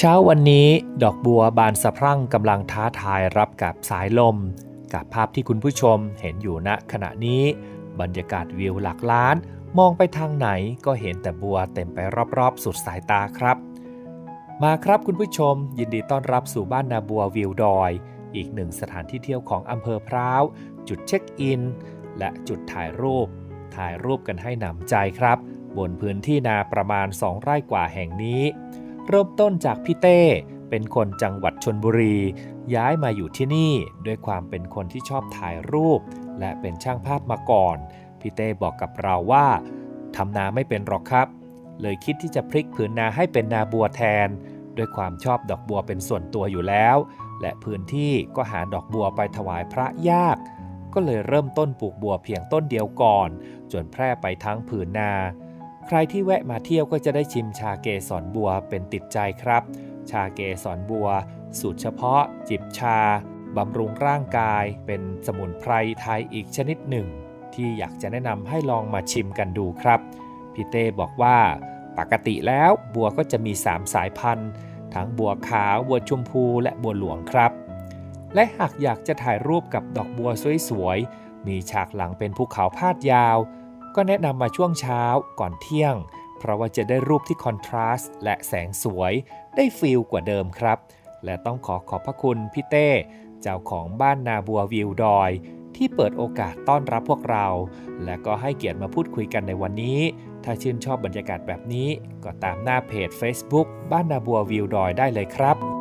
เช้าวันนี้ดอกบัวบานสะพรั่งกำลังท้าทายรับกับสายลม กับภาพที่คุณผู้ชมเห็นอยู่ณขณะนี้ บรรยากาศวิวหลักล้าน มองไปทางไหนก็เห็นแต่บัวเต็มไปรอบๆ สุดสายตาครับ มาครับคุณผู้ชม ยินดีต้อนรับสู่บ้านนาบัววิวดอย อีกหนึ่งสถานที่เที่ยวของอำเภอพร้าว จุดเช็คอิน และจุดถ่ายรูป ถ่ายรูปกันให้หนำใจครับ บนพื้นที่นาประมาณ 2 ไร่กว่าแห่งนี้ เริ่มต้นจากพี่เต้ เป็นคนจังหวัดชนบุรี ย้ายมาอยู่ที่นี่ด้วยความเป็นคนที่ชอบถ่ายรูป และเป็นช่างภาพมาก่อน พี่เต้บอกกับเราว่าทำนาไม่เป็นหรอกครับ เลยคิดที่จะพลิกผืนนาให้เป็นนาบัวแทน ด้วยความชอบดอกบัวเป็นส่วนตัวอยู่แล้ว และพื้นที่ก็หาดอกบัวไปถวายพระยาก ก็เลยเริ่มต้นปลูกบัวเพียงต้นเดียวก่อน จนแพร่ไปทั้งผืนนา ใครที่แวะมาเที่ยวก็จะได้ชิมชาเกสรบัวเป็นติดใจครับ ชาเกสรบัว สูตรเฉพาะ จิบชาบำรุงร่างกาย เป็นสมุนไพรไทยอีกชนิดหนึ่ง ที่อยากจะแนะนำให้ลองมาชิมกันดูครับ พี่เต้บอกว่า ปกติแล้วบัวก็จะมี 3 สายพันธุ์ ทั้งบัวขาว บัวชมพู และบัวหลวงครับ และหากอยากจะถ่ายรูปกับดอกบัวสวยๆ มีฉากหลังเป็นภูเขาพาดยาว ก็แนะนำมาช่วงเช้าก่อนเที่ยง เพราะว่าจะได้รูปที่คอนทราสต์และแสงสวยได้ฟิลกว่าเดิมครับ และต้องขอขอบพระคุณพี่เต้ เจ้าของบ้านนาบัววิวดอย ที่เปิดโอกาสต้อนรับพวกเรา และก็ให้เกียรติมาพูดคุยกันในวันนี้ ถ้าชื่นชอบบรรยากาศแบบนี้ ก็ตามหน้าเพจ Facebook บ้านนาบัววิวดอยได้เลยครับ